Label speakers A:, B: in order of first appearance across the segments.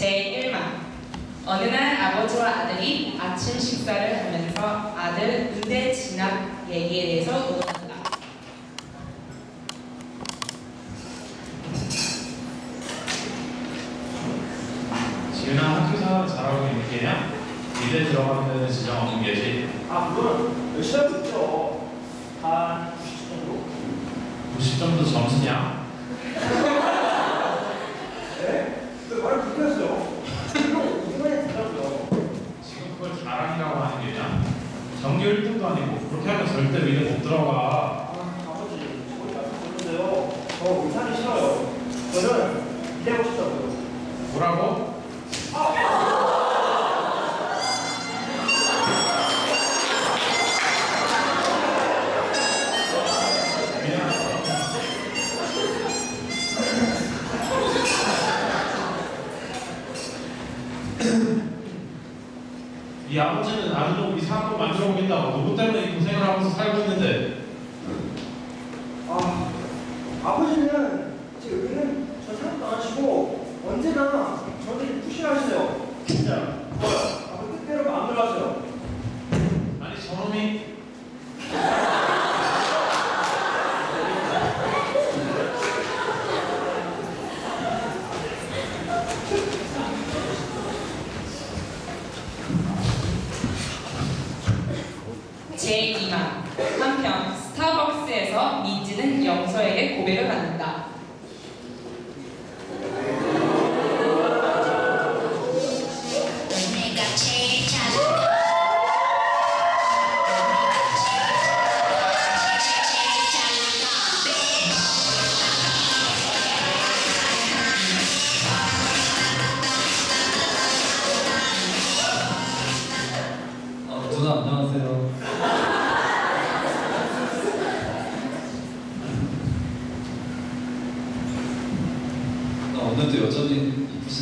A: 제1만 어느 날 아버지와 아들이 아침 식사를 하면서 아들 군대 진학 얘기에 대해서 논의한다.
B: 지윤아 학교 생활 잘하고 있는 게야? 이대 들어가는 지장 없는 게지?
C: 아 물론 열심히 하고 한 90점도
B: 90점도 점수냐? 경기 1등도 아니고 그렇게 하면 절대 미래 못 들어가.
C: 아, 아버지, 저희 말씀드렸는데요. 저 울산이 싫어요. 저는
D: 250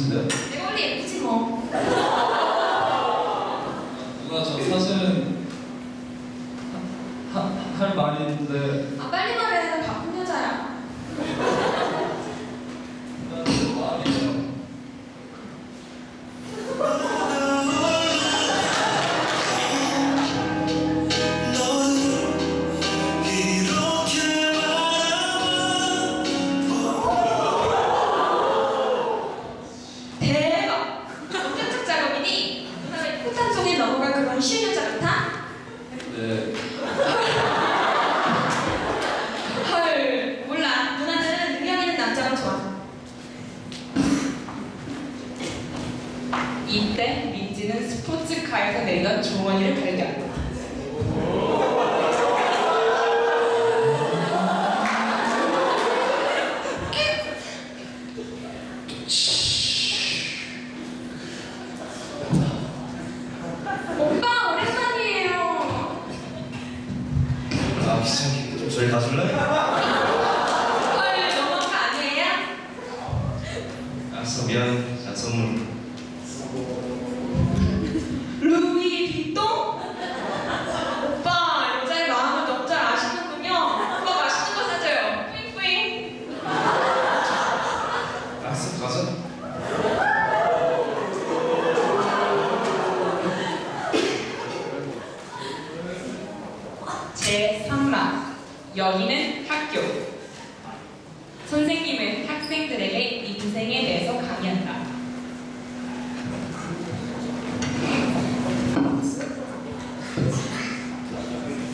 D: 예쁘신데요?
A: 내 원래 예쁘지 뭐.
D: 누나 저 사실은 하, 하, 할 말인데.
A: 아 빨리 말해.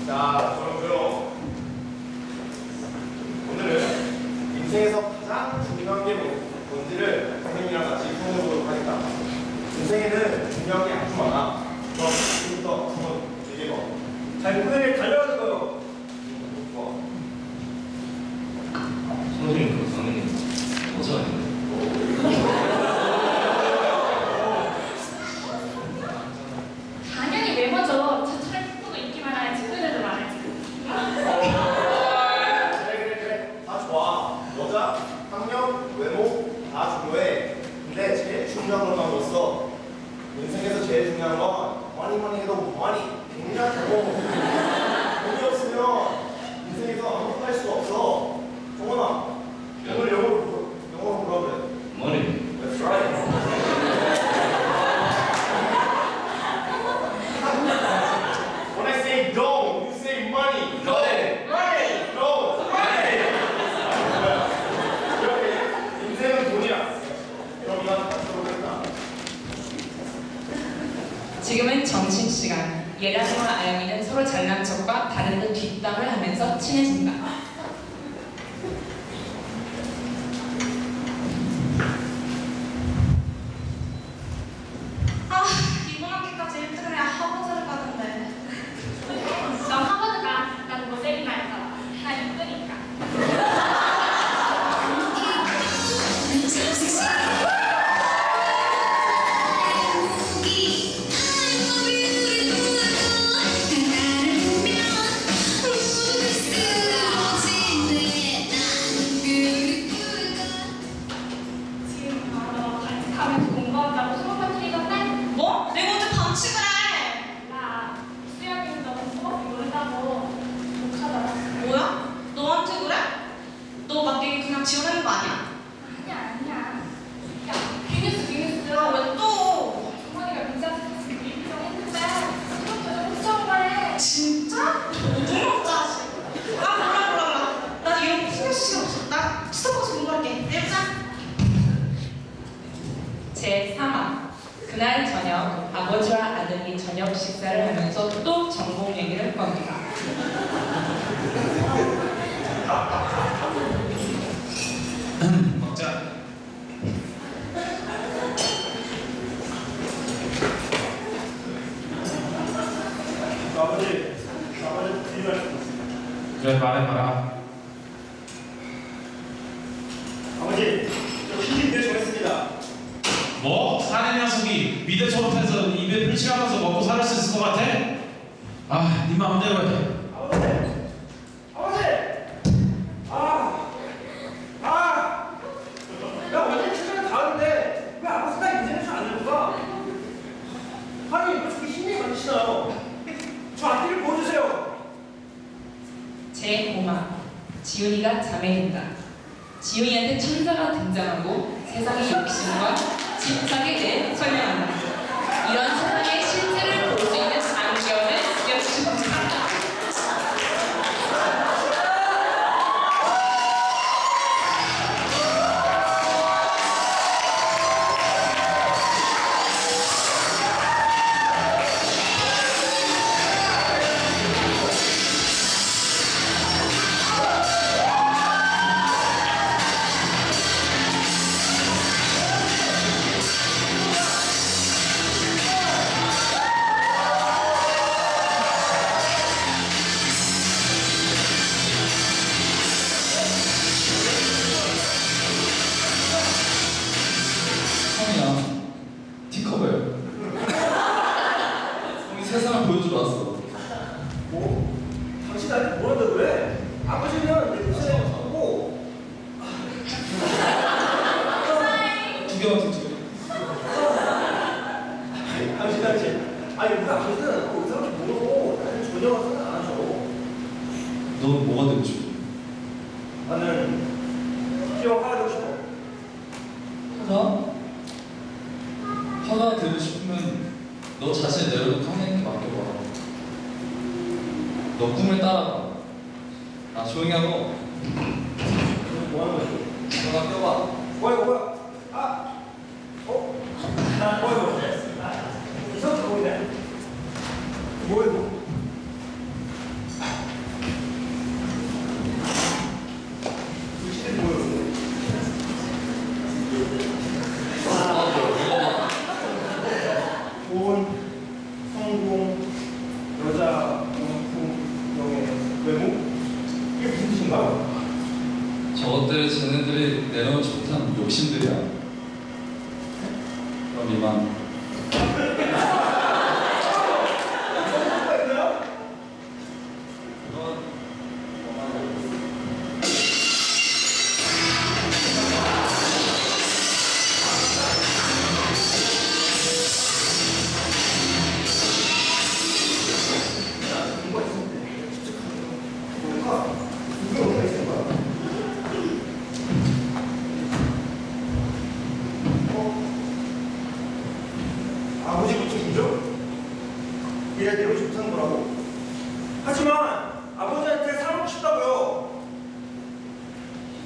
A: Stop. coming.
E: 그날 저녁 아버지와 아들이 저녁 식사를 하면서 또 전공 얘기를 겁니다.
B: 먹자.
C: 아버지, 아버지 드리할 수 있습니다.
B: 그래 말해봐라.
C: 아버지, 저 신진대 정했습니다.
B: 뭐? 사내 녀석이 미대 입에 풀칠하면서 먹고 살 수 있을 것 같아? 아, 네 마음대로 해.
C: 아버지, 아버지, 아, 아, 야 어제 최근에 다 하는데 왜 아버지가 인생을 잘안 해볼까? 아니 왜 저기 힘이 많으시나요? 저 앞뒤를 보여주세요.
E: 제5화 지훈이가 자매된다. 지훈이한테 천사가 등장하고 세상의 욕심과 집착에 대해 설명한다. 이런 세상의 실체를
D: 세상을 보여주러 왔어
C: 뭐? 당신 나한테 뭐 한다 그래? 아버지는 내 동생 하고 사고
D: 두 개만 듣죠
C: 당신 당신 아니 우리 아버지는 그 의사한테 모르고 나는 전혀 와서는 안 하죠
D: 넌 뭐가 되고 싶어?
C: 나는 기억 하나 되고 싶어
D: 화가? 화가 되고 싶으면 너 자신을 내려놓고 하나님께 맡겨봐 너 꿈을 따라가 나 조용히 하고
C: 뭐 하는 거지?
D: 너 맡겨봐
C: 뭐야 뭐야? 아! 어? 아 뭐야 이거? 이상하게 보이네 뭐야 이거? 이 시대 뭐야 이거? 돈, 성공, 여자, 명품, 명예, 외모? 이게 무슨 뜻인가?
D: 저것들을 쟤네들이 내려놓지 못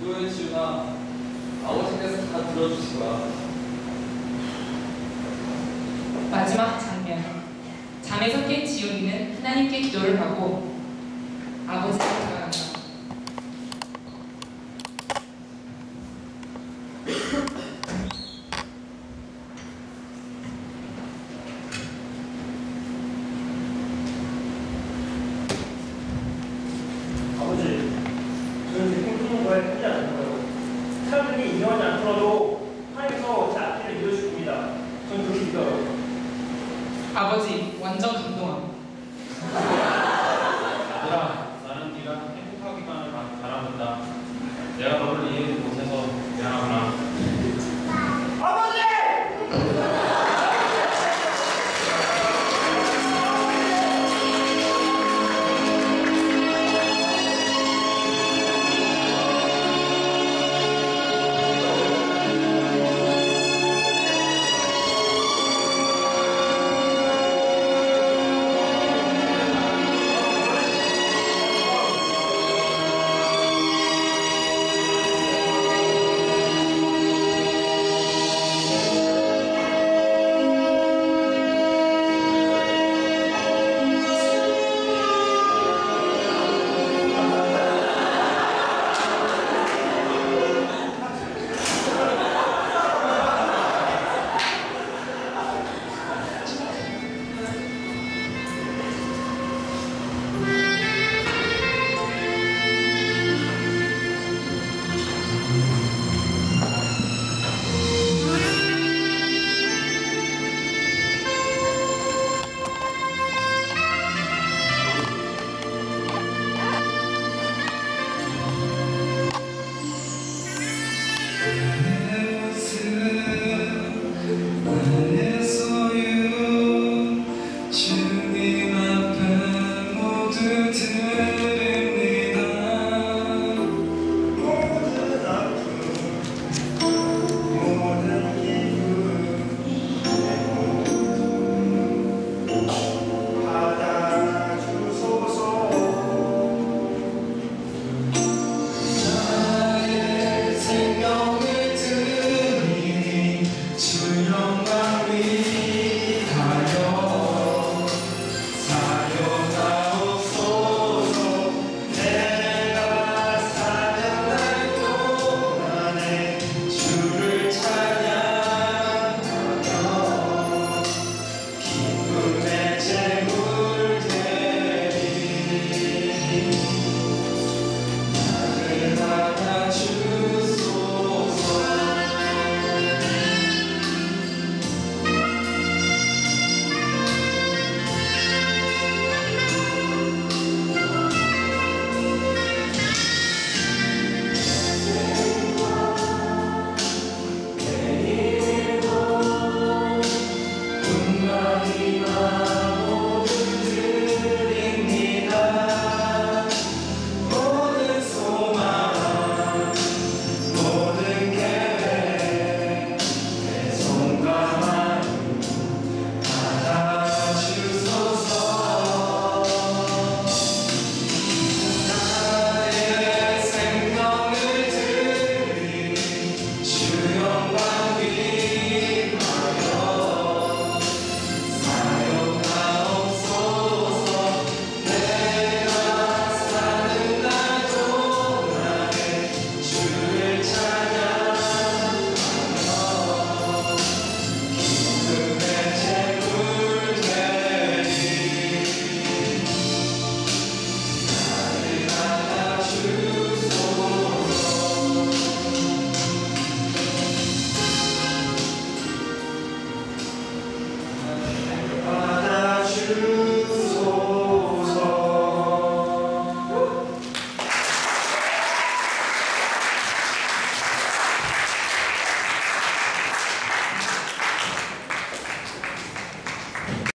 D: 기도해 지훈아 아버지께서 다 들어주실 거야
E: 마지막 장면. 잠에서 깬 지훈이는 하나님께 기도를 하고 아버지 들어도 하나님께서 제
B: 앞길을 이어주십니다. 저는 그렇게 믿어요. 아버지, 완전 감동합니다.